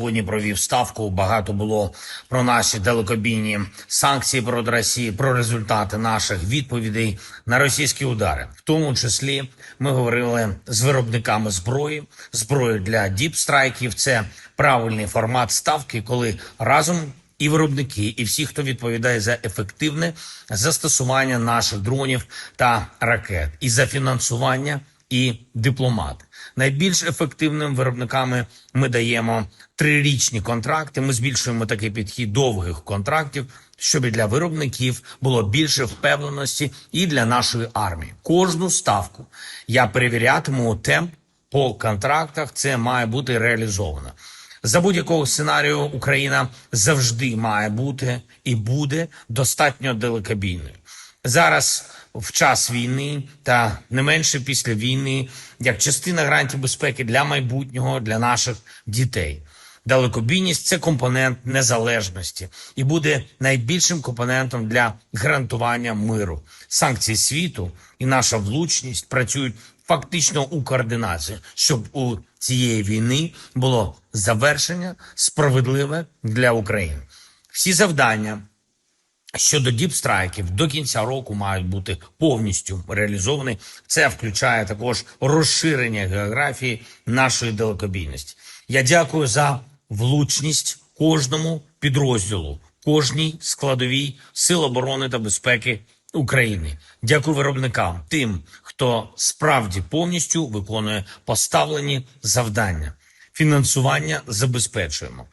Сьогодні провів ставку. Багато було про наші далекобійні санкції проти Росії, про результати наших відповідей на російські удари. В тому числі ми говорили з виробниками зброї, зброї для діпстрайків. Це правильний формат ставки, коли разом і виробники, і всі, хто відповідає за ефективне застосування наших дронів та ракет, і за фінансування і дипломати. Найбільш ефективним виробниками ми даємо трирічні контракти. Ми збільшуємо такий підхід довгих контрактів, щоб для виробників було більше впевненості і для нашої армії. Кожну ставку я перевірятиму темп по контрактах. Це має бути реалізовано. За будь-якого сценарію Україна завжди має бути і буде достатньо далекобійною. Зараз в час війни та не менше після війни, як частина гарантій безпеки для майбутнього для наших дітей. Далекобійність це компонент незалежності і буде найбільшим компонентом для гарантування миру. Санкції світу і наша влучність працюють фактично у координації, щоб у цієї війни було завершення справедливе для України. Всі завдання щодо діпстрайків до кінця року мають бути повністю реалізовані. Це включає також розширення географії нашої далекобійності. Я дякую за влучність кожному підрозділу, кожній складовій сил оборони та безпеки України. Дякую виробникам, тим, хто справді повністю виконує поставлені завдання. Фінансування забезпечуємо.